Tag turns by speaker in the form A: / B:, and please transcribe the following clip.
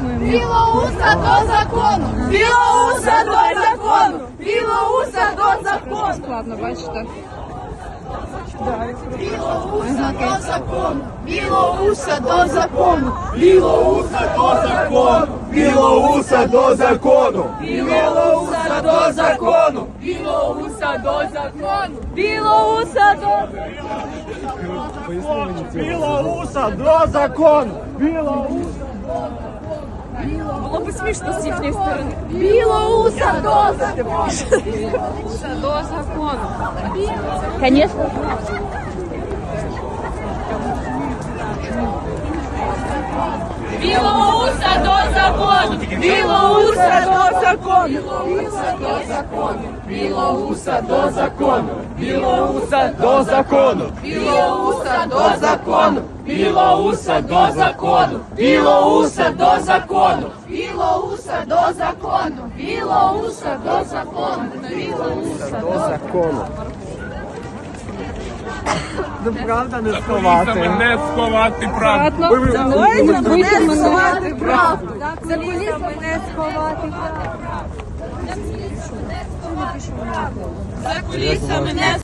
A: Білоуса до закону! Білоуса до закону! Білоуса до закону!
B: Складно, бачите.
A: Білоуса до закону! Білоуса до закону!
C: Білоуса до закону! Білоуса до закону!
A: Білоуса до закону! Білоуса до закону! Білоуса до
C: Білоуса до закону!
B: Було б смішно з їхньої сторони.
A: Білоуса до закону!
B: Це до закону. Звісно.
A: Білоуса до закону! Білоуса до закону!
C: Білоуса до закону! Білоуса до закону!
A: Білоуса до закону!
C: Білоуса до закону! закону, білоуса до закону,
A: білоуса до закону, білоуса до закону, білоуса
C: до закону, білоуса до закону. Ну правда не сховати.
D: Не сховати правду.
B: Давай не сховати
A: правду.
B: За полісами не сховати
A: правду. За кулісами не